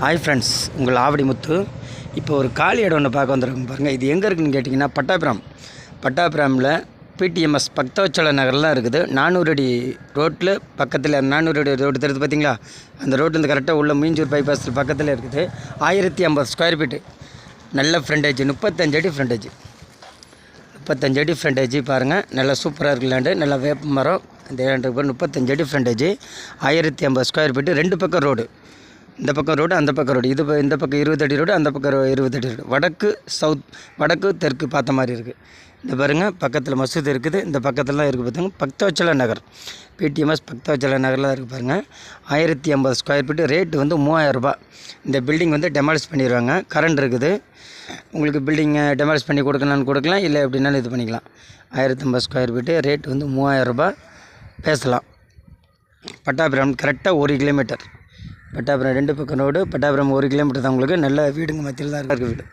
Hi friends உங்கள் ஆவடி முத்து இப்போ ஒரு காலி இடம் ஒன்று பார்க்க வந்திருக்கோம் பாருங்கள் இது எங்கே இருக்குன்னு கேட்டிங்கன்னா பட்டாபுரம். பட்டாபுரமில் பிடிஎம்எஸ் பக்தவச்சல நகர்லாம் இருக்குது. நானூறு அடி ரோட்டில் பக்கத்தில் நானூறு அடி ரோடு தெரியுது பார்த்தீங்களா? அந்த ரோட்லேருந்து கரெக்டாக உள்ள மீஞ்சூர் பைபாஸ் பக்கத்தில் இருக்குது. ஆயிரத்தி ஐம்பது ஸ்கொயர் ஃபீட்டு நல்ல ஃப்ரண்டேஜ் முப்பத்தஞ்சு அடி ஃப்ரண்டேஜ் முப்பத்தஞ்சு அடி ஃப்ரண்டேஜ் பாருங்கள் நல்லா சூப்பராக இருக்கு லேண்டு நல்லா வேப்ப மரம். இந்த லேண்டு முப்பத்தஞ்சு அடி ஃப்ரண்டேஜ் ஆயிரத்தி ஐம்பது ஸ்கொயர் ஃபீட்டு ரெண்டு பக்கம் ரோடு இந்த பக்கம் ரோடு அந்த பக்கம் ரோடு. இது இந்த பக்கம் இருபது அடி ரோடு அந்த பக்கம் இருபது அடி ரோடு. வடக்கு சவுத் வடக்கு தெற்கு பார்த்த மாதிரி இருக்குது இந்த பாருங்கள் பக்கத்தில் மசூதி இருக்குது. இந்த பக்கத்துலலாம் இருக்குது பார்த்துங்க பக்தவச்சல நகர். பிடிஎம்எஸ் பக்தவச்சல நகரில் இருக்குது பாருங்கள் ஆயிரத்தி ஐம்பது ஸ்கொயர் ஃபீட்டு ரேட்டு வந்து மூவாயிரரூபா இந்த பில்டிங் வந்து டெமாலிஷ் பண்ணிடுவாங்க. கரண்ட் இருக்குது. உங்களுக்கு பில்டிங்கை டெமாலிஷ் பண்ணி கொடுக்கலான்னு கொடுக்கலாம் இல்லை எப்படின்னாலும் இது பண்ணிக்கலாம். ஆயிரத்தி ஐம்பது ஸ்கொயர் ஃபீட்டு ரேட் வந்து மூவாயிரரூபா பேசலாம். பட்டாபுரம் கரெக்டாக ஒரு கிலோமீட்டர் பட்டாபுரம் ரெண்டு பக்கம் ரோடு பட்டாபுரம் ஒரு கிலோமீட்டர் தான் உங்களுக்கு. நல்ல வீடுங்க மத்தியில் தான் இருக்குது வீடு.